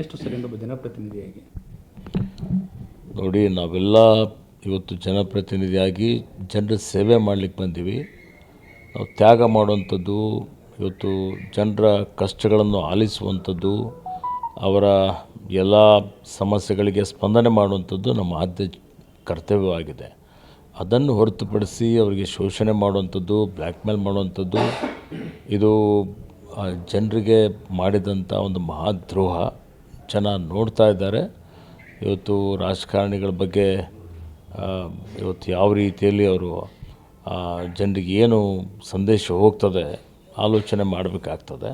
ಎಷ್ಟು ಸರಿ ಒಬ್ಬ ಜನಪ್ರತಿನಿಧಿಯಾಗಿ ನೋಡಿ, ನಾವೆಲ್ಲ ಇವತ್ತು ಜನಪ್ರತಿನಿಧಿಯಾಗಿ ಜನರ ಸೇವೆ ಮಾಡಲಿಕ್ಕೆ ಬಂದೀವಿ. ನಾವು ತ್ಯಾಗ ಮಾಡುವಂಥದ್ದು, ಇವತ್ತು ಜನರ ಕಷ್ಟಗಳನ್ನು ಆಲಿಸುವಂಥದ್ದು, ಅವರ ಎಲ್ಲ ಸಮಸ್ಯೆಗಳಿಗೆ ಸ್ಪಂದನೆ ಮಾಡುವಂಥದ್ದು ನಮ್ಮ ಆದ್ಯ ಕರ್ತವ್ಯವಾಗಿದೆ. ಅದನ್ನು ಹೊರತುಪಡಿಸಿ ಅವರಿಗೆ ಶೋಷಣೆ ಮಾಡುವಂಥದ್ದು ಬ್ಲ್ಯಾಕ್ ಮೇಲ್ ಮಾಡುವಂಥದ್ದು, ಇದು ಜನರಿಗೆ ಮಾಡಿದಂಥ ಒಂದು ಮಹಾದ್ರೋಹ ಜನ ನೋಡ್ತಾ ಇದ್ದಾರೆ. ಇವತ್ತು ರಾಜಕಾರಣಿಗಳ ಬಗ್ಗೆ ಇವತ್ತು ಯಾವ ರೀತಿಯಲ್ಲಿ ಅವರು ಜನರಿಗೆ ಏನು ಸಂದೇಶ ಹೋಗ್ತದೆ ಆಲೋಚನೆ ಮಾಡಬೇಕಾಗ್ತದೆ.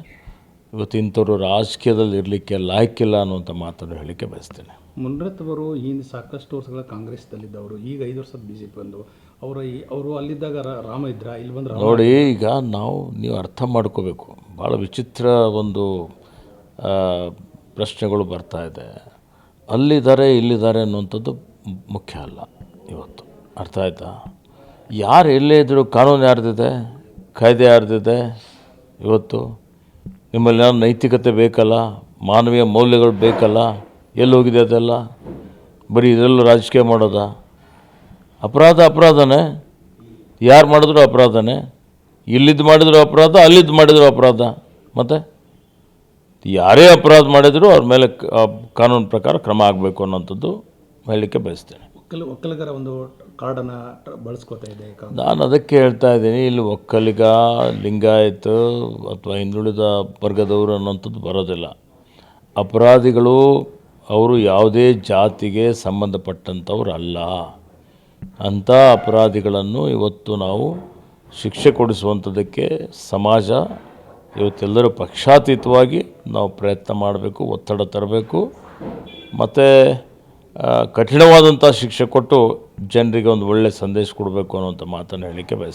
ಇವತ್ತು ಇಂಥವ್ರು ರಾಜಕೀಯದಲ್ಲಿ ಇರಲಿಕ್ಕೆ ಲಾಯಕ್ಕಿಲ್ಲ ಅನ್ನುವಂಥ ಮಾತನ್ನು ಹೇಳಲಿಕ್ಕೆ ಬಯಸ್ತೇನೆ. ಮುನ್ರತ್ವರು ಹಿಂದೆ ಸಾಕಷ್ಟು ವರ್ಷಗಳ ಕಾಂಗ್ರೆಸ್ದಲ್ಲಿದ್ದವರು ಈಗ ಐದು ವರ್ಷದ ಬಿ ಜೆ ಪಿ ಬಂದು ಅವರು ಅವರು ಅಲ್ಲಿದ್ದಾಗ ರಾಮ ಇದ್ರ ಇಲ್ಲಿ ಬಂದ್ರೆ ನೋಡಿ ಈಗ ನಾವು ನೀವು ಅರ್ಥ ಮಾಡ್ಕೋಬೇಕು. ಭಾಳ ವಿಚಿತ್ರ ಒಂದು ಪ್ರಶ್ನೆಗಳು ಬರ್ತಾ ಇದೆ. ಅಲ್ಲಿದ್ದಾರೆ, ಇಲ್ಲಿದ್ದಾರೆ ಅನ್ನುವಂಥದ್ದು ಮುಖ್ಯ ಅಲ್ಲ ಇವತ್ತು. ಅರ್ಥ ಆಯ್ತಾ? ಯಾರು ಎಲ್ಲೇ ಇದ್ದರೂ ಕಾನೂನು ಯಾರ್ದಿದೆ? ಕಾಯ್ದೆ ಯಾರ್ದಿದೆ ಇವತ್ತು? ನಿಮ್ಮಲ್ಲಿ ಯಾವ ನೈತಿಕತೆ ಬೇಕಲ್ಲ? ಮಾನವೀಯ ಮೌಲ್ಯಗಳು ಬೇಕಲ್ಲ? ಎಲ್ಲಿ ಹೋಗಿದೆ ಅದೆಲ್ಲ? ಬರೀ ಇದರಲ್ಲೂ ರಾಜಕೀಯ ಮಾಡೋದಾ? ಅಪರಾಧ ಅಪರಾಧನೇ. ಯಾರು ಮಾಡಿದ್ರು ಅಪರಾಧನೇ. ಇಲ್ಲಿದ್ದು ಮಾಡಿದ್ರು ಅಪರಾಧ, ಅಲ್ಲಿದ್ದು ಮಾಡಿದ್ರು ಅಪರಾಧ. ಮತ್ತು? ಯಾರೇ ಅಪರಾಧ ಮಾಡಿದರೂ ಅವ್ರ ಮೇಲೆ ಕಾನೂನು ಪ್ರಕಾರ ಕ್ರಮ ಆಗಬೇಕು ಅನ್ನೋಂಥದ್ದು ಹೇಳಲಿಕ್ಕೆ ಬಯಸ್ತೇನೆ. ಒಕ್ಕಲ್ ಒಕ್ಕಲಿಗರ ಒಂದು ಕಾರ್ಡನ್ನು ಬಳಸ್ಕೊತಾ ಇದೆ ನಾನು ಅದಕ್ಕೆ ಹೇಳ್ತಾ ಇದ್ದೀನಿ ಇಲ್ಲಿ ಒಕ್ಕಲಿಗ ಲಿಂಗಾಯತ ಅಥವಾ ಹಿಂದುಳಿದ ವರ್ಗದವರು ಅನ್ನೋಂಥದ್ದು ಬರೋದಿಲ್ಲ. ಅಪರಾಧಿಗಳು ಅವರು ಯಾವುದೇ ಜಾತಿಗೆ ಸಂಬಂಧಪಟ್ಟಂಥವ್ರು ಅಲ್ಲ ಅಂಥ ಅಪರಾಧಿಗಳನ್ನು ಇವತ್ತು ನಾವು ಶಿಕ್ಷೆ ಕೊಡಿಸುವಂಥದ್ದಕ್ಕೆ ಸಮಾಜ ಇವತ್ತೆಲ್ಲರೂ ಪಕ್ಷಾತೀತವಾಗಿ ನಾವು ಪ್ರಯತ್ನ ಮಾಡಬೇಕು, ಒತ್ತಡ ತರಬೇಕು. ಮತ್ತು ಕಠಿಣವಾದಂಥ ಶಿಕ್ಷೆ ಕೊಟ್ಟು ಜನರಿಗೆ ಒಂದು ಒಳ್ಳೆಯ ಸಂದೇಶ ಕೊಡಬೇಕು ಅನ್ನೋಂಥ ಮಾತನ್ನು ಹೇಳಲಿಕ್ಕೆ ಬಯಸ್ತೇನೆ.